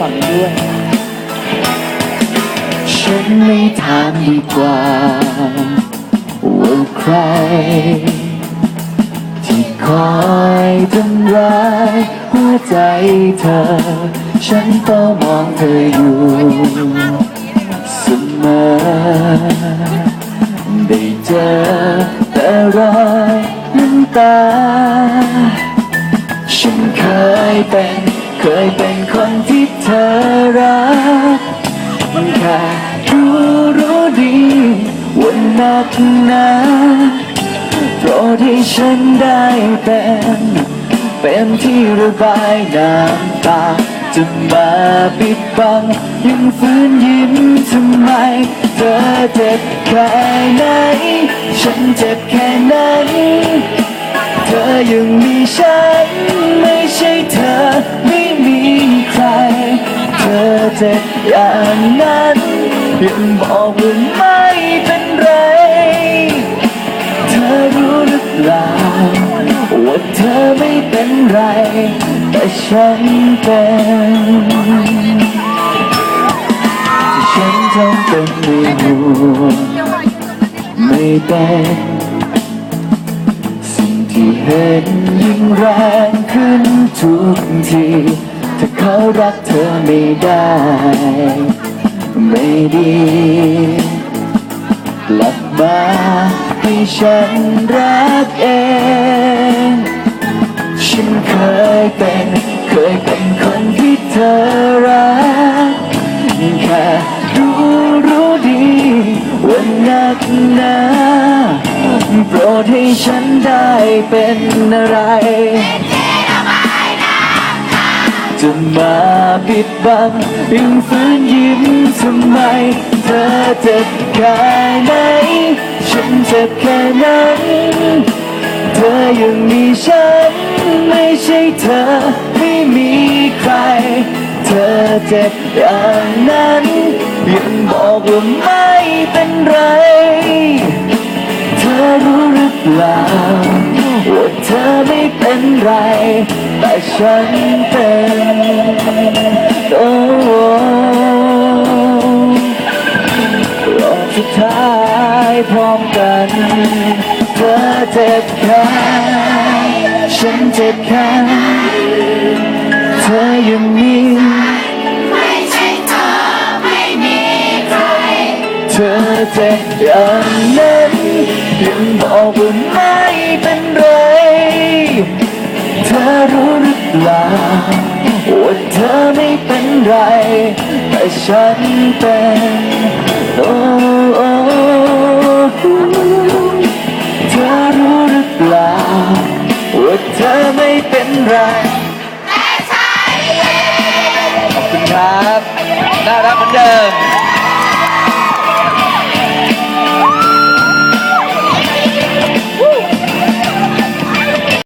ฝั่งนี้ด้วย ฉันไม่ถามดีกว่าว่าใคร ที่คอยทำร้ายหัวใจเธอ ฉันก็มองเธออยู่เสมอได้เจอแต่รอยน้ำตา ฉันเคยเป็น เคยเป็นคนที่เธอรักแค่รู้รู้ดีว่านักหนาโปรดให้ฉันได้เป็นเป็นที่ระบายน้ำตาจะมาปิดบัง ยังฟื้นยิ้มทำไม เธอเจ็บแค่ไหน ฉันเจ็บแค่นั้นเธอยังมีฉัน ไม่ใช่เธอ เจ็บอย่างนั้นเพียงบอกว่าไม่เป็นไร เธอรู้หรือเปล่าว่าเธอไม่เป็นไร แต่ฉันเป็นที่ฉันทำเป็นไม่ห่วงไม่เป็นสิ่งที่เห็นยิ่งแรงขึ้นทุกที เขารักเธอไม่ได้ ไม่ดีกลับมาให้ฉันรักเอง ฉันเคยเป็น เคยเป็นคนที่เธอรักแค่รู้รู้ดีว่านักหนาโปรดให้ฉันได้เป็นอะไร จะมาปิดบังยังฟื้นยิ้มทำไม เธอเจ็บแค่ไหน ฉันเจ็บแค่นั้น เธอยังมีฉัน ไม่ใช่เธอไม่มีใคร เธอเจ็บอย่างนั้นยังบอกว่าไม่เป็นไร เธอรู้หรือเปล่าว่าเธอไม่เป็นไร แต่ฉันเป็นโอ้รอบสุดท้ายพร้อมกัน เธอเจ็บแค่ฉันเจ็บแค่เธอยังมีไม่ใช่เธอไม่มีใครเธอเจ็บอย่างนั้นยังบอกว่า ว่าเธอไม่เป็นไร แต่ฉันเป็นโอ้โอ้เธอรู้หรือเปล่าว่าเธอไม่เป็นไรขอบคุณครับ น่ารักเหมือนเดิม